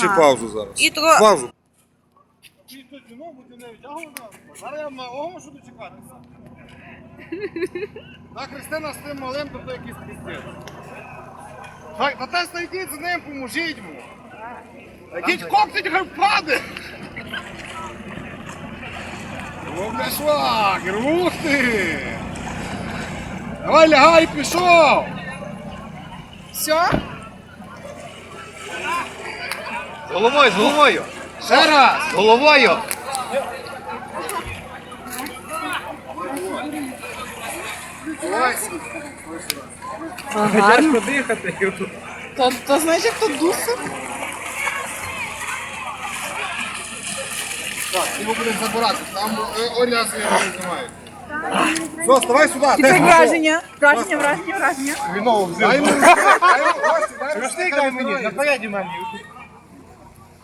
Чи паузу зараз? І тро... Паузу. Зараз я на ого що дочекатися. На Христина з тим малим, то якийсь піздець. Та те знайдіть з ним, поможіть йому. Йдіть коптить, хай впаде. О, бля, шлагер, ух ти! Давай лягай, пішов! Все? З головою, з головою! Ще раз! З головою! Давай. Гарно. То, то знаєш, як то дуси? Так, його будемо забирати, там е, Оля з його не. Все, вставай сюди. І це враження. Враження, враження, враження. Віно взяв. Дай йому рушник дай мені, напереді мені.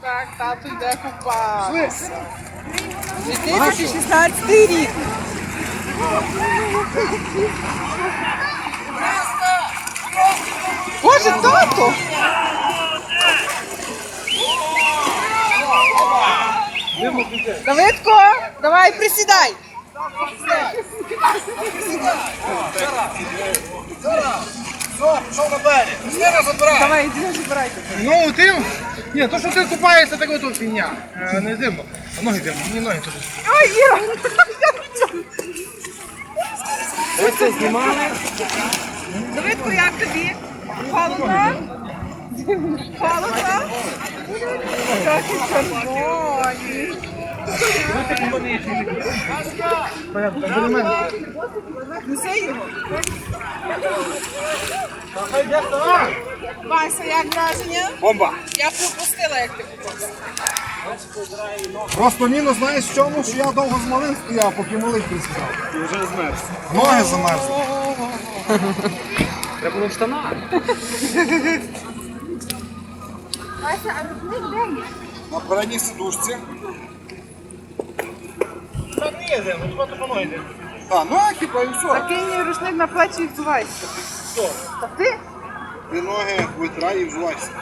Так, тато йде купатися. 2016 рік. Боже, тато! Давидко, давай присідай. Пішов на берег. Давай, іди забирайте. Ну, ти, ні, то, що ти купаєшся, так ото фігня. Е, Не зимно. А ноги зимно, мені ноги теж. Ой, Іра! Ось це знімали. Давидко, як тобі? Холодно? Холодно? і червоні. Неси його. Вася, як враження? Бомба. Я пропустила, як ти купався. Просто мінус, знаєш в чому, що я довго з малим стояв, поки малий присідав. Ти вже змерз. Ноги замерзли. Треба було в штанах. На передній сидушці. Є хіба то по ноги. А, ну а хіба і все. не рушник на плечі і взувайся. Та ти? Ти ноги витрай і взувайся.